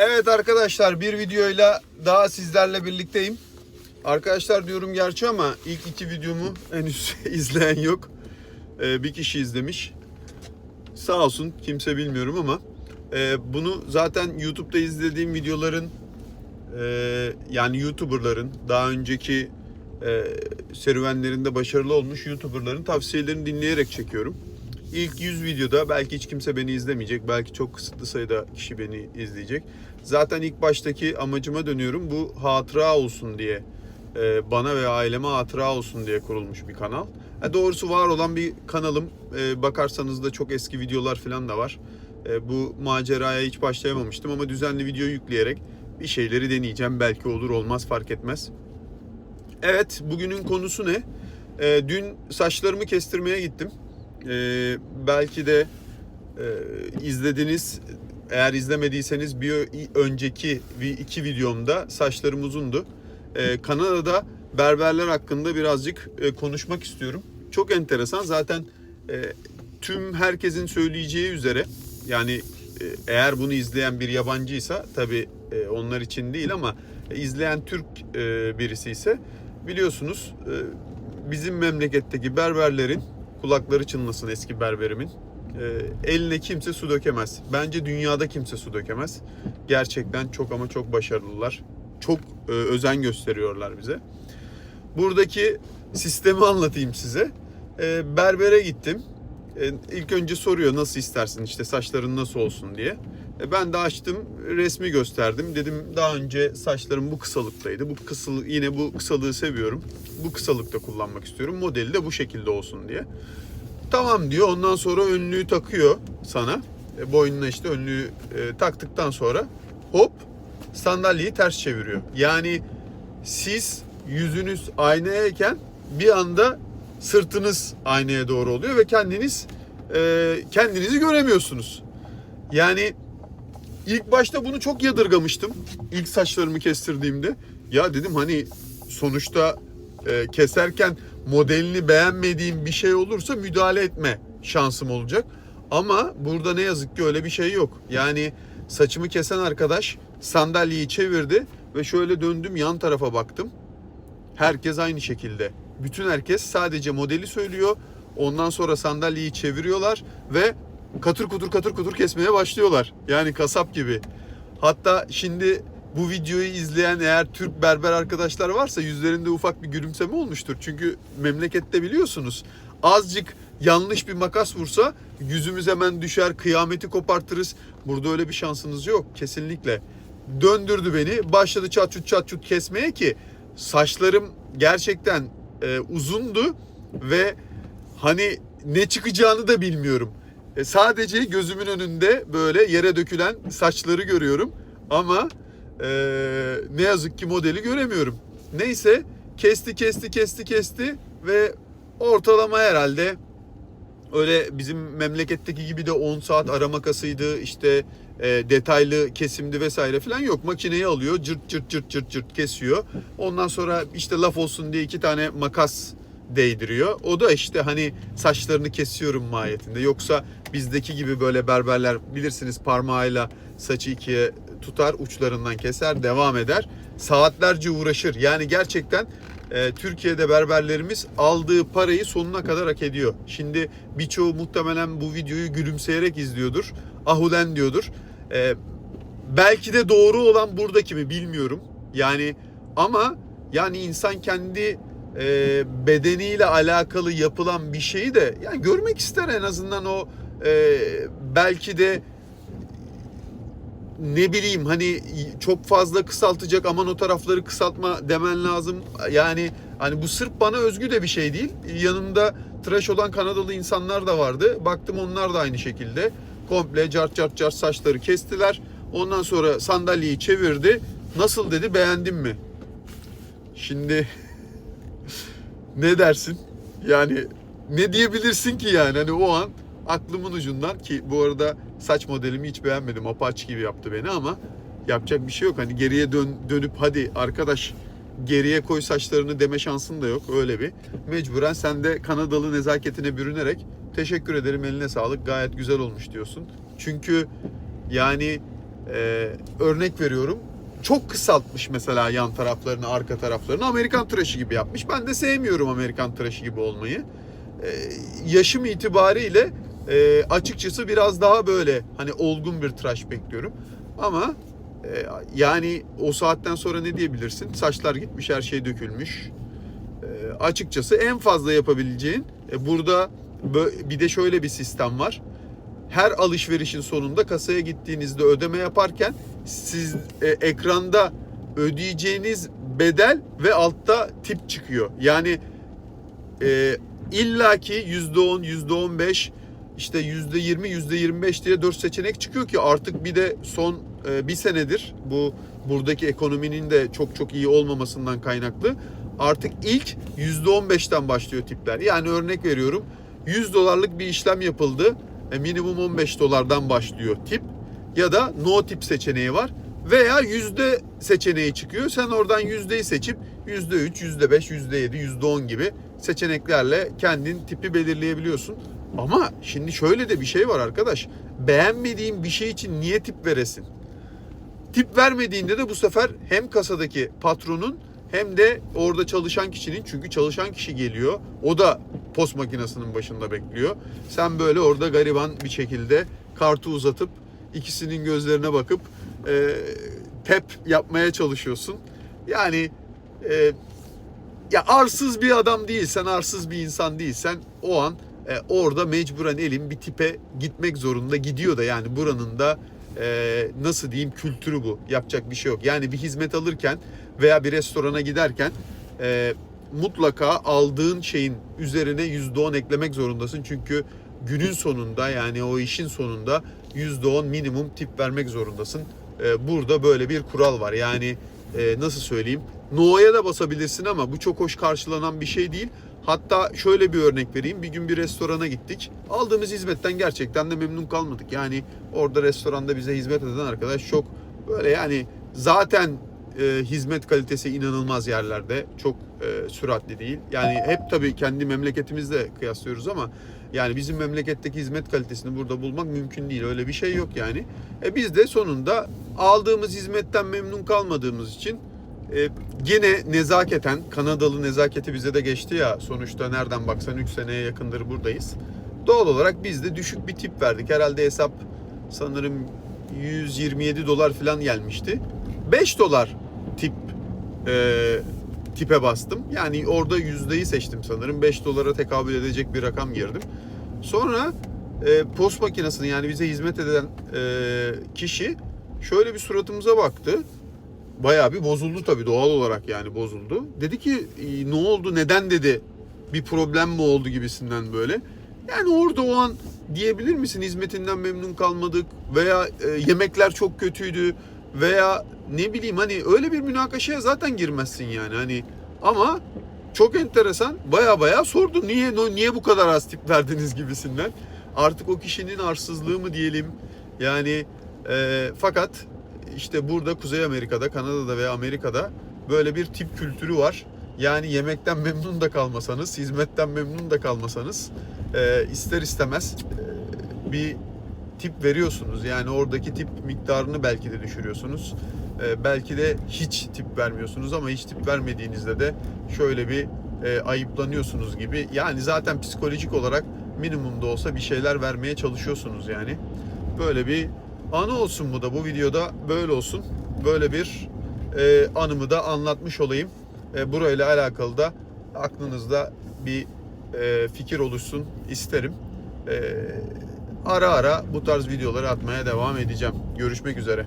Evet arkadaşlar bir videoyla daha sizlerle birlikteyim. Arkadaşlar diyorum gerçi ama ilk iki videomu henüz izleyen yok. Ee, bir kişi izlemiş. Sağ olsun kimse bilmiyorum ama e, bunu zaten YouTube'da izlediğim videoların e, yani YouTuber'ların daha önceki e, serüvenlerinde başarılı olmuş YouTuber'ların tavsiyelerini dinleyerek çekiyorum. İlk 100 videoda belki hiç kimse beni izlemeyecek. Belki çok kısıtlı sayıda kişi beni izleyecek. Zaten ilk baştaki amacıma dönüyorum. Bu hatıra olsun diye e, bana ve aileme hatıra olsun diye kurulmuş bir kanal. E, doğrusu var olan bir kanalım. E, bakarsanız da çok eski videolar falan da var. Bu maceraya hiç başlayamamıştım ama düzenli video yükleyerek bir şeyleri deneyeceğim. Belki olur olmaz fark etmez. Evet bugünün konusu ne? Dün saçlarımı kestirmeye gittim. E, belki de e, izlediniz. Eğer izlemediyseniz bir önceki iki videomda saçlarım uzundu. E, Kanada'da berberler hakkında birazcık e, konuşmak istiyorum. Çok enteresan. Zaten e, tüm herkesin söyleyeceği üzere yani e, eğer bunu izleyen bir yabancıysa tabii e, onlar için değil ama e, izleyen Türk e, birisi ise biliyorsunuz e, bizim memleketteki berberlerin kulakları çınlasın eski berberimin e, eline kimse su dökemez. Bence dünyada kimse su dökemez. Gerçekten çok ama çok başarılılar. Çok e, özen gösteriyorlar bize. Buradaki sistemi anlatayım size. E, berbere gittim. E, ilk önce soruyor nasıl istersin işte saçların nasıl olsun diye. E, ben de açtım resmi gösterdim. Dedim daha önce saçlarım bu kısalıktaydı. Bu kısalık yine bu kısalığı seviyorum. Bu kısalıkta kullanmak istiyorum. Modeli de bu şekilde olsun diye. Tamam diyor. Ondan sonra önlüğü takıyor sana. E, boynuna işte önlüğü e, taktıktan sonra hop sandalyeyi ters çeviriyor. Yani siz yüzünüz aynayayken bir anda sırtınız aynaya doğru oluyor ve kendiniz e, kendinizi göremiyorsunuz. Yani ilk başta bunu çok yadırgamıştım. İlk saçlarımı kestirdiğimde. Ya dedim hani sonuçta e, keserken modelini beğenmediğim bir şey olursa müdahale etme şansım olacak. Ama burada ne yazık ki öyle bir şey yok. Yani saçımı kesen arkadaş sandalyeyi çevirdi ve şöyle döndüm yan tarafa baktım. Herkes aynı şekilde. Bütün herkes sadece modeli söylüyor. Ondan sonra sandalyeyi çeviriyorlar ve katır kutur katır kutur kesmeye başlıyorlar. Yani kasap gibi. Hatta şimdi bu videoyu izleyen eğer Türk berber arkadaşlar varsa yüzlerinde ufak bir gülümseme olmuştur. Çünkü memlekette biliyorsunuz azıcık yanlış bir makas vursa yüzümüz hemen düşer, kıyameti kopartırız. Burada öyle bir şansınız yok kesinlikle. Döndürdü beni, başladı çat çut çat çut kesmeye ki saçlarım gerçekten e, uzundu ve hani ne çıkacağını da bilmiyorum. E, sadece gözümün önünde böyle yere dökülen saçları görüyorum ama e, ne yazık ki modeli göremiyorum. Neyse kesti kesti kesti kesti ve ortalama herhalde öyle bizim memleketteki gibi de 10 saat ara makasıydı işte e, detaylı kesimdi vesaire falan yok. Makineyi alıyor cırt cırt cırt cırt cırt kesiyor. Ondan sonra işte laf olsun diye iki tane makas değdiriyor. O da işte hani saçlarını kesiyorum mahiyetinde. Yoksa bizdeki gibi böyle berberler bilirsiniz parmağıyla saçı ikiye tutar uçlarından keser devam eder. Saatlerce uğraşır. Yani gerçekten e, Türkiye'de berberlerimiz aldığı parayı sonuna kadar hak ediyor. Şimdi birçoğu muhtemelen bu videoyu gülümseyerek izliyordur. Ahulen diyordur. E, belki de doğru olan buradaki mi bilmiyorum. Yani ama yani insan kendi e, bedeniyle alakalı yapılan bir şeyi de yani görmek ister en azından o e, belki de ne bileyim hani çok fazla kısaltacak aman o tarafları kısaltma demen lazım. Yani hani bu sırf bana özgü de bir şey değil. Yanımda tıraş olan Kanadalı insanlar da vardı. Baktım onlar da aynı şekilde. Komple cart cart cart saçları kestiler. Ondan sonra sandalyeyi çevirdi. Nasıl dedi beğendin mi? Şimdi ne dersin? Yani ne diyebilirsin ki yani hani o an aklımın ucundan ki bu arada saç modelimi hiç beğenmedim. Apache gibi yaptı beni ama yapacak bir şey yok. Hani geriye dön, dönüp hadi arkadaş geriye koy saçlarını deme şansın da yok öyle bir. Mecburen sen de Kanadalı nezaketine bürünerek teşekkür ederim eline sağlık gayet güzel olmuş diyorsun. Çünkü yani Ee, örnek veriyorum. Çok kısaltmış mesela yan taraflarını, arka taraflarını. Amerikan tıraşı gibi yapmış. Ben de sevmiyorum Amerikan tıraşı gibi olmayı. Ee, yaşım itibariyle e, açıkçası biraz daha böyle hani olgun bir tıraş bekliyorum. Ama e, yani o saatten sonra ne diyebilirsin? Saçlar gitmiş, her şey dökülmüş. E, açıkçası en fazla yapabileceğin e, burada bir de şöyle bir sistem var. Her alışverişin sonunda kasaya gittiğinizde ödeme yaparken siz e, ekranda ödeyeceğiniz bedel ve altta tip çıkıyor. Yani e, illaki %10, %15 işte %20, %25 diye 4 seçenek çıkıyor ki artık bir de son e, bir senedir bu buradaki ekonominin de çok çok iyi olmamasından kaynaklı artık ilk %15'ten başlıyor tipler. Yani örnek veriyorum 100 dolarlık bir işlem yapıldı. E, minimum 15 dolardan başlıyor tip ya da no tip seçeneği var veya yüzde seçeneği çıkıyor. Sen oradan yüzdeyi seçip yüzde üç, yüzde beş, yüzde yedi, yüzde on gibi seçeneklerle kendin tipi belirleyebiliyorsun. Ama şimdi şöyle de bir şey var arkadaş. Beğenmediğin bir şey için niye tip veresin? Tip vermediğinde de bu sefer hem kasadaki patronun hem de orada çalışan kişinin çünkü çalışan kişi geliyor. O da post makinesinin başında bekliyor. Sen böyle orada gariban bir şekilde kartı uzatıp ikisinin gözlerine bakıp e, tep yapmaya çalışıyorsun. Yani e, ya arsız bir adam değilsen, arsız bir insan değilsen o an e, orada mecburen elin bir tipe gitmek zorunda gidiyor da yani buranın da e, nasıl diyeyim kültürü bu. Yapacak bir şey yok. Yani bir hizmet alırken veya bir restorana giderken e, mutlaka aldığın şeyin üzerine %10 eklemek zorundasın. Çünkü günün sonunda yani o işin sonunda %10 minimum tip vermek zorundasın. E, burada böyle bir kural var. Yani e, nasıl söyleyeyim? No'ya da basabilirsin ama bu çok hoş karşılanan bir şey değil. Hatta şöyle bir örnek vereyim. Bir gün bir restorana gittik. Aldığımız hizmetten gerçekten de memnun kalmadık. Yani orada restoranda bize hizmet eden arkadaş çok böyle yani zaten e, hizmet kalitesi inanılmaz yerlerde. Çok e, süratli değil. Yani hep tabii kendi memleketimizle kıyaslıyoruz ama yani bizim memleketteki hizmet kalitesini burada bulmak mümkün değil. Öyle bir şey yok yani. E biz de sonunda aldığımız hizmetten memnun kalmadığımız için e, gene nezaketen Kanadalı nezaketi bize de geçti ya sonuçta nereden baksan 3 seneye yakındır buradayız. Doğal olarak biz de düşük bir tip verdik. Herhalde hesap sanırım 127 dolar falan gelmişti. 5 dolar tip e, tipe bastım. Yani orada yüzdeyi seçtim sanırım. 5 dolara tekabül edecek bir rakam girdim. Sonra e, post makinesini yani bize hizmet eden e, kişi şöyle bir suratımıza baktı. Bayağı bir bozuldu tabii doğal olarak yani bozuldu. Dedi ki "E, ne oldu neden dedi bir problem mi oldu gibisinden böyle. Yani orada o an diyebilir misin hizmetinden memnun kalmadık veya e, yemekler çok kötüydü veya ne bileyim hani öyle bir münakaşaya zaten girmezsin yani hani ama çok enteresan baya baya sordu niye niye bu kadar az tip verdiniz gibisinden. Artık o kişinin arsızlığı mı diyelim yani e, fakat işte burada Kuzey Amerika'da, Kanada'da veya Amerika'da böyle bir tip kültürü var. Yani yemekten memnun da kalmasanız, hizmetten memnun da kalmasanız e, ister istemez e, bir tip veriyorsunuz. Yani oradaki tip miktarını belki de düşürüyorsunuz. E, belki de hiç tip vermiyorsunuz ama hiç tip vermediğinizde de şöyle bir e, ayıplanıyorsunuz gibi. Yani zaten psikolojik olarak minimumda olsa bir şeyler vermeye çalışıyorsunuz yani. Böyle bir anı olsun bu da bu videoda böyle olsun. Böyle bir e, anımı da anlatmış olayım. E, burayla alakalı da aklınızda bir e, fikir oluşsun isterim. E, ara ara bu tarz videoları atmaya devam edeceğim. Görüşmek üzere.